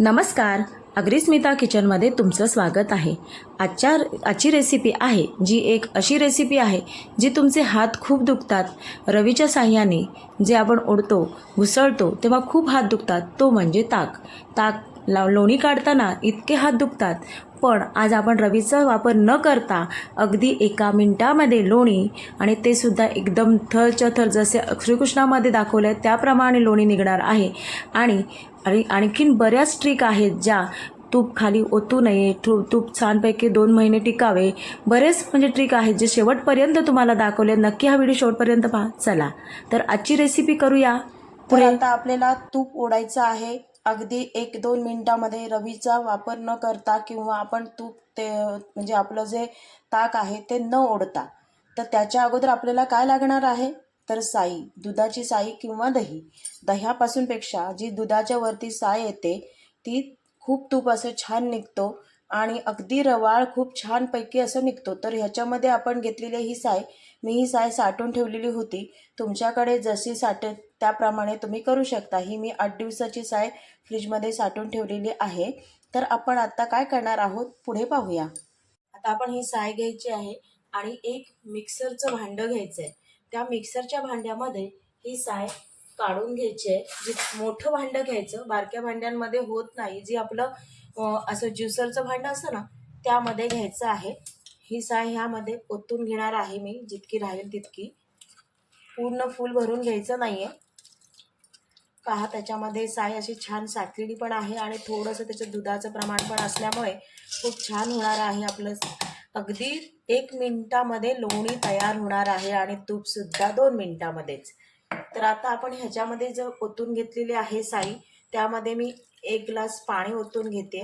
नमस्कार. अग्रिस्मिता किचनमध्ये तुमचं स्वागत आहे. आजच्या आजची रेसिपी आहे जी एक अशी रेसिपी आहे जी तुमचे हात खूप दुखतात. रवीच्या साह्याने जे आपण ओढतो घुसळतो तेव्हा खूप हात दुखतात तो म्हणजे ताक. ताक लाव लोणी काढताना इतके हात दुखतात. पण आज आपण रवीचा वापर न करता अगदी एका मिनटामध्ये लोणी आणि ते सुद्धा एकदम थरच्या थर जसे श्रीकृष्णामध्ये दाखवले आहे त्याप्रमाणे लोणी निघणार आहे. आणि आणि आणखीन बऱ्याच ट्रिक आहेत ज्या तूप खाली ओतू नये तू तूप छानपैकी दोन महिने टिकावे. बरेच म्हणजे ट्रिक आहेत जे शेवटपर्यंत तुम्हाला दाखवले. नक्की हा व्हिडिओ शेवटपर्यंत पहा. चला. तर आजची रेसिपी करूया. पुढे आता आपल्याला तूप ओढायचं आहे. अगदी एक दोन मिनिटामध्ये रवीचा वापर न करता किंवा आपण तूप ते म्हणजे आपलं जे ताक आहे ते न ओढता. तर त्याच्या अगोदर आपल्याला काय लागणार आहे? तर साई दुधाची साई किंवा दही. दह्यापासूनपेक्षा जी दुधाच्या वरती साय येते ती खूप तूप असं छान निघतो आणि अगदी रवाळ खूप छानपैकी असं निघतो. तर ह्याच्यामध्ये आपण घेतलेली ही साय मी ही साय साठवून ठेवलेली होती. तुमच्याकडे जशी साठे त्याप्रमाणे तुम्ही करू शकता. ही मी आठ दिवसाची साय फ्रीजमध्ये साठवून ठेवलेली आहे. तर आपण आता काय करणार आहोत पुढे पाहूया. आता आपण ही साय घ्यायची आहे आणि एक मिक्सरचं भांडं घ्यायचं आहे त्या मिक्सरच्या भांड्यामध्ये ही साय काढून घ्यायची आहे. जी मोठं भांडं घ्यायचं बारक्या भांड्यांमध्ये होत नाही. जी आपलं असं ज्युसरचं भांडं असतं ना त्यामध्ये घ्यायचं आहे. ही साय ह्यामध्ये ओतून घेणार आहे मी. जितकी राहील तितकी. पूर्ण फुल भरून घ्यायचं नाही आहे पहा त्याच्यामध्ये साय अशी छान साठलेली पण आहे आणि थोडंसं त्याचं दुधाचं प्रमाण पण असल्यामुळे खूप छान होणार आहे आपलं अगदी एक मिनटामध्ये लोणी तयार होणार आहे आणि तूपसुद्धा दोन मिनटामध्येच. तर आता आपण ह्याच्यामध्ये जर ओतून घेतलेली आहे साई त्यामध्ये मी एक ग्लास पाणी ओतून घेते.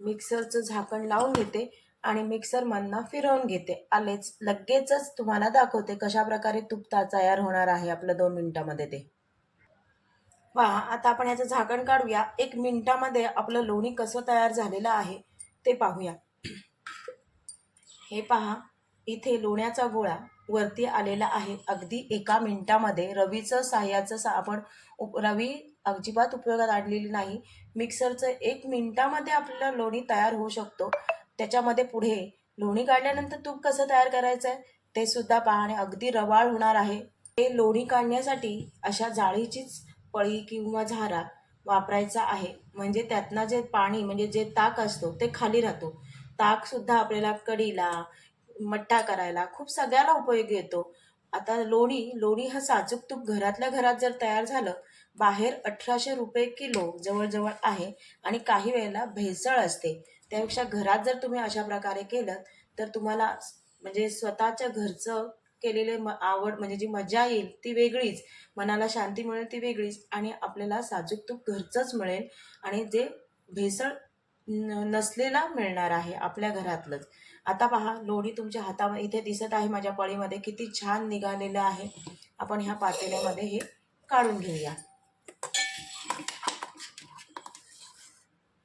मिक्सरचं झाकण लावून घेते आणि मिक्सरमधनं फिरवून घेते. आलेच लगेचच तुम्हाला दाखवते कशा प्रकारे तूप तयार होणार आहे आपलं दोन मिनिटामध्ये ते. पहा आता आपण ह्याचं झाकण काढूया. एक मिनिटामध्ये आपलं लोणी कसं तयार झालेलं आहे. ते पाहूया. हे पहा इथे लोण्याचा गोळा वरती आलेला आहे. अगदी एका मिनिटामध्ये रवीचं साह्याचं सा आपण उप रवी अजिबात उपयोगात आणलेली नाही. मिक्सरचं एक मिनिटामध्ये आपल्याला लोणी तयार होऊ शकतो. त्याच्यामध्ये पुढे लोणी काढल्यानंतर तूप कसं तयार करायचं आहे ते सुद्धा पाहणे अगदी रवाळ होणार आहे. हे लोणी काढण्यासाठी अशा जाळीचीच पळी किंवा झारा वापरायचा आहे. म्हणजे त्यातनं जे पाणी म्हणजे जे ताक असतो ते खाली राहतो. ताकसुद्धा आपल्याला कढीला मठ्ठा करायला खूप सगळ्याला उपयोगी येतो. आता लोणी लोणी हा साजूक तूप घरातल्या घरात जर तयार झालं बाहेर अठराशे रुपये किलो जवळजवळ आहे आणि काही वेळेला भेसळ असते. त्यापेक्षा घरात जर तुम्ही अशा प्रकारे केलं तर तुम्हाला म्हणजे स्वतःच्या घरचं केलेले म आवड म्हणजे जी मजा येईल ती वेगळीच. मनाला शांती मिळेल ती वेगळीच. आणि आपल्याला साजूक तूप घरचंच मिळेल आणि जे भेसळ न नसलेला मिळणार आहे आपल्या घरातलंच. आता पहा लोणी तुमच्या हातामध्ये इथे दिसत आहे माझ्या पळीमध्ये. किती छान निघालेलं आहे. आपण ह्या पातेल्यामध्ये हे काढून घेऊया.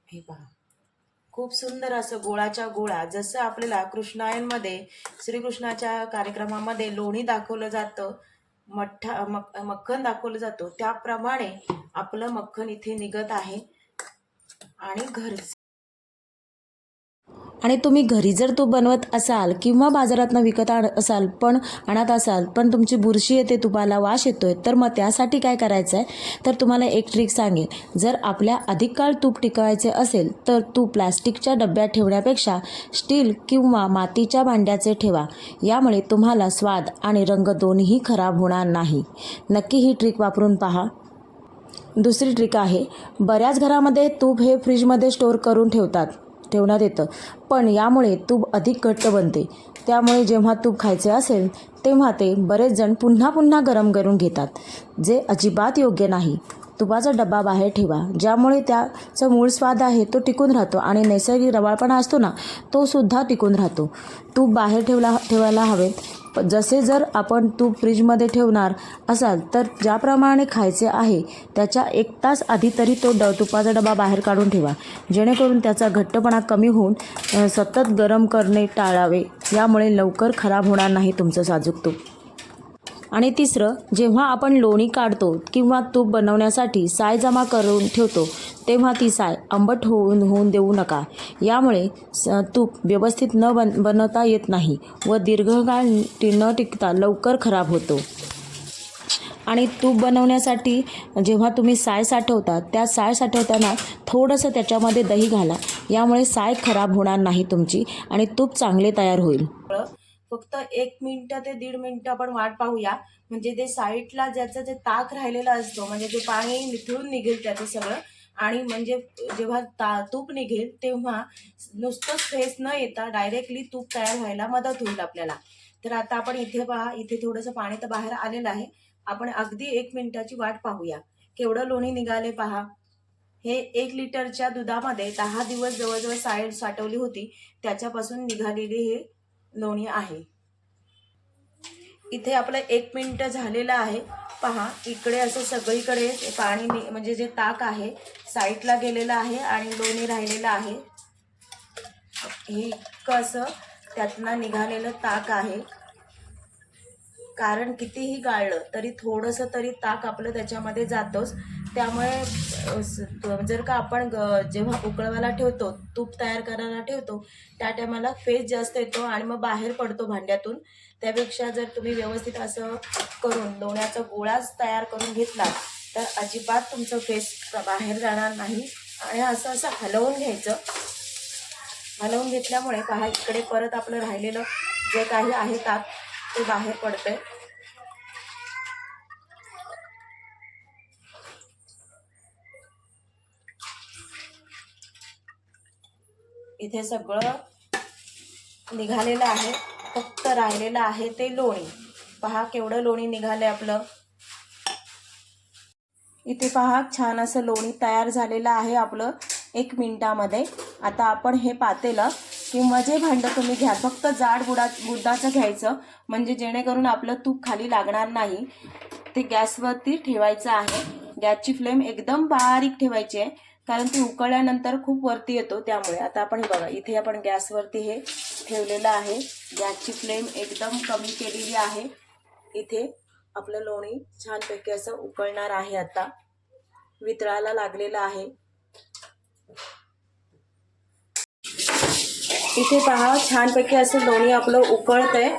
हे पहा. खूप सुंदर असं गोळाच्या गोळा जसं आपल्याला कृष्णायनमध्ये श्रीकृष्णाच्या कार्यक्रमामध्ये लोणी दाखवलं जातं मठ्ठा मक मक्खन दाखवलं जातो त्याप्रमाणे आपलं मक्खन इथे निघत आहे. आणि घर आणि तुम्ही घरी जर तो बनवत असाल किंवा बाजारातनं विकत आण असाल पण आणत असाल पण तुमची बुरशी येते तुपाला वास येतोय तर मग त्यासाठी काय करायचं आहे तर तुम्हाला एक ट्रिक सांगेन. जर आपल्या अधिक काळ तूप टिकवायचे असेल तर तूप प्लॅस्टिकच्या डब्यात ठेवण्यापेक्षा स्टील किंवा मातीच्या भांड्याचे ठेवा. यामुळे तुम्हाला स्वाद आणि रंग दोन्ही खराब होणार नाही. नक्की ही ट्रिक वापरून पहा. दुसरी ट्रिक आहे बऱ्याच घरामध्ये तूप हे फ्रीजमध्ये स्टोअर करून ठेवतात. ठेवण्यात येतं. पण यामुळे तूप अधिक घट्ट बनते. त्यामुळे जेव्हा तूप खायचे असेल तेव्हा ते बरेच जण पुन्हा पुन्हा गरम करून घेतात जे अजिबात योग्य नाही. तुपाचा डबा बाहेर ठेवा. ज्यामुळे त्याचा मूळ स्वाद आहे तो टिकून राहतो आणि नैसर्गिक रवाळपणा असतो ना तो सुद्धा टिकून राहतो. तूप बाहेर ठेवला ठेवायला हवे. जसे जर आपण तूप फ्रीजमध्ये ठेवणार असाल तर ज्याप्रमाणे खायचे आहे त्याच्या एक तास आधी तरी तो ड तुपाचा डबा बाहेर काढून ठेवा. जेणेकरून त्याचा घट्टपणा कमी होऊन सतत गरम करणे टाळावे. यामुळे लवकर खराब होणार नाही तुमचं साजूक तूप. आणि तिसरं जेव्हा आपण लोणी काढतो किंवा तूप बनवण्यासाठी साय जमा करून ठेवतो तेव्हा ती साय आंबट होऊन होऊन देऊ नका. यामुळे स तूप व्यवस्थित न बन बनवता येत नाही व दीर्घकाळ न टिकता लवकर खराब होतो. आणि तूप बनवण्यासाठी जेव्हा तुम्ही साय साठवता त्या साय साठवताना थोडंसं त्याच्यामध्ये दही घाला. यामुळे साय खराब होणार नाही तुमची आणि तूप चांगले तयार होईल. फक्त एक मिनटं ते दीड मिनटं आपण वाट पाहूया. म्हणजे ते साईडला ज्याचं जे ताक राहिलेलं असतो म्हणजे ते पाणी निथळून निघेल त्याचं सगळं आणि म्हणजे जेव्हा ता तूप निघेल तेव्हा नुसतंच फेस न येता डायरेक्टली तूप तयार व्हायला मदत होईल आपल्याला. तर आता आपण इथे पहा इथे थोडंसं पाणी तर बाहेर आलेलं आहे. आपण अगदी एक मिनिटाची वाट पाहूया. केवढं लोणी निघाले पहा. हे एक लिटरच्या दुधामध्ये दहा दिवस जवळजवळ साय साठवली होती. त्याच्यापासून निघालेली हे लोणी आहे. इथे आपलं एक मिनटं झालेलं आहे. पहा इकडे असं सगळीकडे पाणी म्हणजे जे ताक आहे साईडला गेलेलं आहे आणि लोणी राहिलेलं आहे. हे इतकं असं त्यातनं निघालेलं ताक आहे. कारण कितीही गाळलं तरी थोडंसं तरी ताक आपलं त्याच्यामध्ये जातोच. त्यामुळे जर का आपण ग- जेव्हा उकळवायला ठेवतो तूप तयार करायला ठेवतो त्या टायमाला फेस जास्त येतो आणि मग बाहेर पडतो भांड्यातून. त्यापेक्षा जर तुम्ही व्यवस्थित असं करून लोण्याचा गोळाच तयार करून घेतला तर अजिबात तुमचं फेस बाहेर जाणार नाही. आणि असं असं हलवून घ्यायचं. हलवून घेतल्यामुळे पहा इकडे परत आपलं राहिलेलं जे काही आहे ताक ते बाहेर पडतंय. इथे सगळं निघालेलं आहे. फक्त राहिलेलं आहे ते लोणी. पहा केवढं लोणी निघालंय आपलं. इथे पहा छान असं लोणी तयार झालेलं आहे आपलं एक मिनटामध्ये. आता आपण हे पातेलं किंवा जे भांडं तुम्ही घ्या फक्त जाड बुडा बुडाचं घ्यायचं. म्हणजे जेणेकरून आपलं तूप खाली लागणार नाही. ते गॅसवरती ठेवायचं आहे. गॅसची फ्लेम एकदम बारीक ठेवायची आहे. कारण ती उकळल्यानंतर खूप वरती येतो त्यामुळे. आता आपण बघा इथे आपण गॅसवरती हे ठेवलेलं आहे. गॅसची फ्लेम एकदम कमी केलेली आहे. इथे आपलं लोणी छानपैकी असं उकळणार आहे आता. वितळायला लागलेलं आहे. इथे पहा छानपैकी असं लोणी आपलं उकळतंय.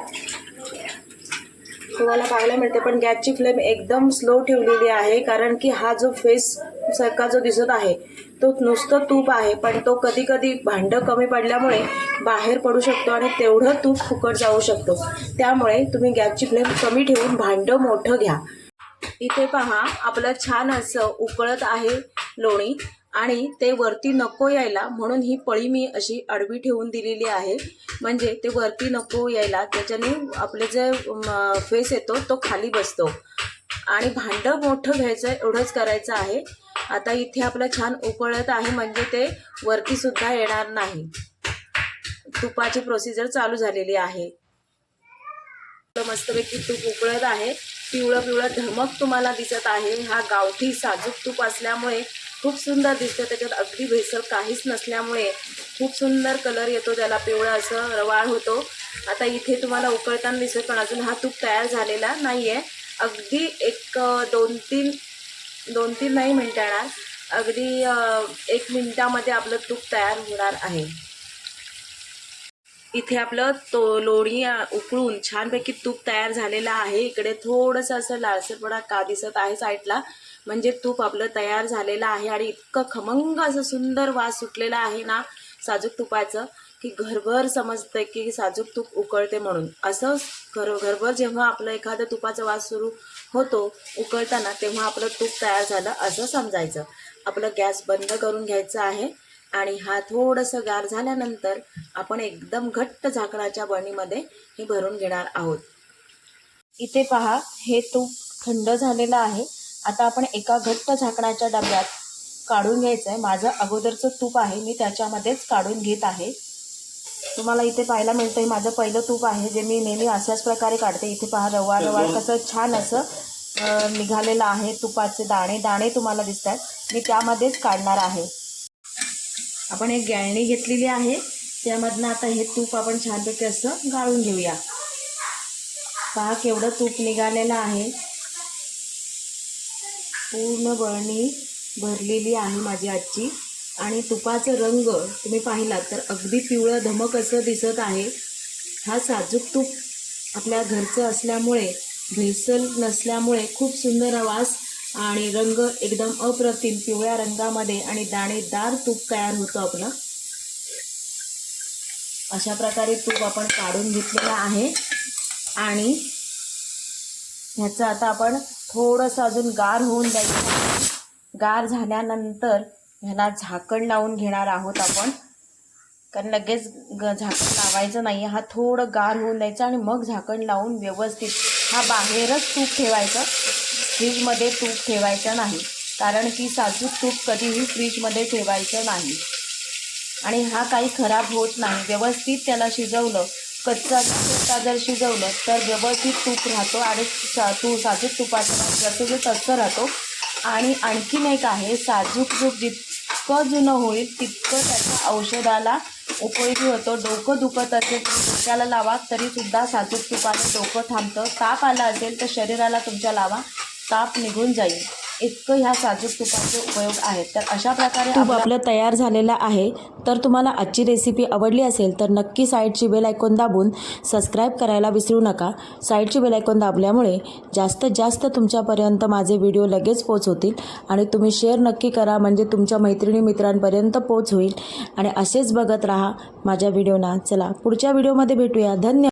तुम्हाला पाहायला मिळते पण गॅसची फ्लेम एकदम स्लो ठेवलेली आहे कारण की हा जो फेस सारखा जो दिसत आहे तो नुसतं तूप आहे पण तो कधी कधी भांडं कमी पडल्यामुळे बाहेर पडू शकतो आणि तेवढं तूप फुकट जाऊ शकतो. त्यामुळे तुम्ही गॅसची फ्लेम कमी ठेवून भांडं मोठं घ्या. इथे पहा आपलं छान असं उकळत आहे लोणी. आणि ते वरती नको यायला म्हणून ही पळी मी अशी आडवी ठेवून दिलेली आहे. म्हणजे ते वरती नको यायला त्याच्याने आपले जे फेस येतो तो खाली बसतो. आणि भांडं मोठं घ्यायचं एवढंच करायचं आहे. आता इथे आपलं छान उकळत आहे म्हणजे ते वरती सुद्धा येणार नाही. तुपाची प्रोसिजर चालू झालेली आहे. मस्तपैकी तूप उकळत आहे. पिवळं पिवळं धमक तुम्हाला दिसत आहे. हा गावठी साजूक तूप असल्यामुळे खूप सुंदर दिसतं. त्याच्यात अगदी भेसळ काहीच नसल्यामुळे खूप सुंदर कलर येतो त्याला पिवळा असं रवाळ होतो. आता इथे तुम्हाला उकळताना दिसत पण अजून हा तूप तयार झालेला नाही आहे अगदी एक दोन तीन दोन तीन नाही मिनटं येणार. अगदी एक मिनटामध्ये आपलं तूप तयार होणार आहे. इथे आपलं तो लोणी उकळून छानपैकी तूप तयार झालेलं आहे. इकडे थोडंसं असं लालसरपणा का दिसत आहे साईडला. म्हणजे तूप आपलं तयार झालेलं आहे आणि इतकं खमंग असं सुंदर वास सुटलेला आहे ना साजूक तुपाचं की घरभर समजतंय की साजूक तूप उकळते म्हणून. असं घर घरभर जेव्हा आपलं एखादं तुपाचा वास सुरू होतो उकळताना तेव्हा आपलं तूप तयार झालं असं समजायचं. आपलं गॅस बंद करून घ्यायचं आहे आणि हा थोडंसं गार झाल्यानंतर आपण एकदम घट्ट झाकणाच्या बणीमध्ये हे भरून घेणार आहोत. इथे पहा हे तूप थंड झालेलं आहे. आता आपण एका घट्ट झाकणाच्या डब्यात काढून घ्यायचं आहे माझं अगोदरचं तूप आहे मी त्याच्यामध्येच काढून घेत आहे. तुम्हाला इथे पाहायला मिळतं हे माझं पहिलं तूप आहे जे मी नेहमी अशाच प्रकारे काढते. इथे पहा रवा रवा कसं छान असं निघालेलं आहे तुपाचे दाणे. दाणे तुम्हाला दिसत आहेत मी त्यामध्येच काढणार आहे. आपण एक गाळणी घेतलेली आहे. त्यामधनं आता हे तूप आपण छानपैकी असं गाळून घेऊया. पहा केवढं तूप निघालेलं आहे. पूर्ण बळणी भरलेली आहे माझी आजची. आणि तुपाचा रंग तुम्ही पाहिलात तर अगदी पिवळं धमक असं दिसत आहे. हा साजूक तूप आपल्या घरचं असल्यामुळे भेसल नसल्यामुळे खूप सुंदर वास आणि रंग एकदम अप्रतिम पिवळ्या रंगामध्ये आणि दाणेदार तूप तयार होतं आपलं. अशा प्रकारे तूप आपण काढून घेतलेलं आहे. आणि ह्याचं आता आपण थोडंसं अजून गार होऊन द्यायचं गार झाल्यानंतर ह्याला झाकण लावून घेणार आहोत आपण. कारण लगेच ग झाकण लावायचं नाही हा थोडं गार होऊन द्यायचं आणि मग झाकण लावून व्यवस्थित हा बाहेरच तूप ठेवायचं. फ्रीजमध्ये तूप ठेवायचं नाही. कारण की साजूक तूप कधीही फ्रीजमध्ये ठेवायचं नाही. आणि हा काही खराब होत नाही. व्यवस्थित त्याला शिजवलं कच्चा कच्चा जर शिजवलं तर व्यवस्थित तूप राहतो आणि सा तू साजूक तुपाचं जसं जे तसं राहतो. आणि आणखीन एक आहे साजूक तूप जितकं जुनं होईल तितकं त्याच्या औषधाला उपयोगी होतो. डोकं दुखत असेल तर डोक्याला लावा तरीसुद्धा साजूक तुपाने डोकं थांबतं. ताप आला असेल तर शरीराला तुमच्या लावा. ताप निघून जाईल. इतकं ह्या साजूक तुपाचे उपयोग आहेत. तर अशा प्रकारे तूप आपला- तयार झालेलं आहे. तर तुम्हाला आजची रेसिपी आवडली असेल तर नक्की साईडची बेल आयकॉन दाबून सबस्क्राईब करायला विसरू नका. साईडची बेल आयकॉन दाबल्यामुळे जास्तीत जास्त तुमच्यापर्यंत माझे व्हिडिओ लगेच पोच होतील आणि तुम्ही शेअर नक्की करा म्हणजे तुमच्या मैत्रिणी मित्रांपर्यंत पोच होईल. आणि असेच बघत राहा माझ्या व्हिडिओना चला पुढच्या व्हिडिओमध्ये भेटूया. धन्यवाद.